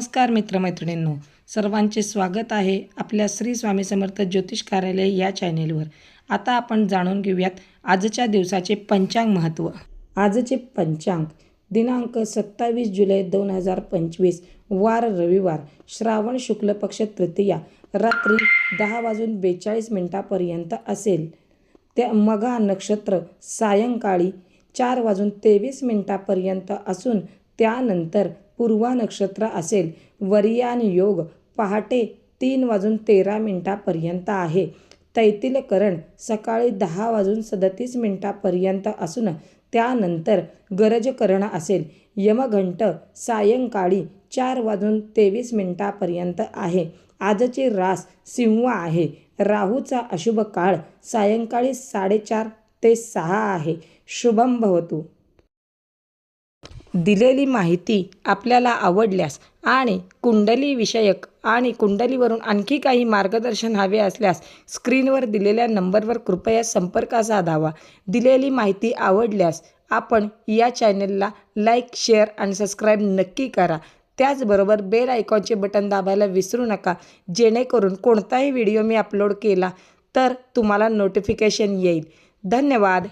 नमस्कार मित्रमैत्रिणींनो सर्वांचे स्वागत आहे आपल्या श्री स्वामी समर्थ ज्योतिष कार्यालय या चॅनेलवर. आता आपण जाणून घेऊयात आजच्या दिवसाचे पंचांग महत्त्व. आजचे पंचांग दिनांक सत्तावीस जुलै दोन हजार पंचवीस वार रविवार श्रावण शुक्ल पक्ष तृतीया रात्री दहा वाजून बेचाळीस मिनिटापर्यंत असेल. त्या मघा नक्षत्र सायंकाळी चार वाजून तेवीस मिनिटापर्यंत असून त्यानंतर पूर्वा नक्षत्र असेल. वरियान योग पहाटे तीन वाजून तेरा मिनिटापर्यंत आहे. तैतिलकरण सकाळी दहा वाजून सदतीस मिनिटापर्यंत असून त्यानंतर गरजकरण असेल. यमघंट सायंकाळी चार वाजून तेवीस मिनिटापर्यंत आहे. आजची रास सिंह आहे. राहूचा अशुभ काळ सायंकाळी साडेचार ते सहा आहे. शुभम भवतू. दिलेली माहिती आपल्याला आवडल्यास आणि कुंडली विषयक आणि कुंडलीवरून आणखी काही मार्गदर्शन हवे असल्यास स्क्रीनवर दिलेल्या नंबरवर कृपया संपर्क साधावा दिलेली माहिती आवडल्यास आपण या चॅनलला लाईक शेअर आणि सबस्क्राईब नक्की करा. त्याचबरोबर बेल आयकॉनचे बटन दाबायला विसरू नका. जेणेकरून कोणताही व्हिडिओ मी अपलोड केला तर तुम्हाला नोटिफिकेशन येईल. धन्यवाद.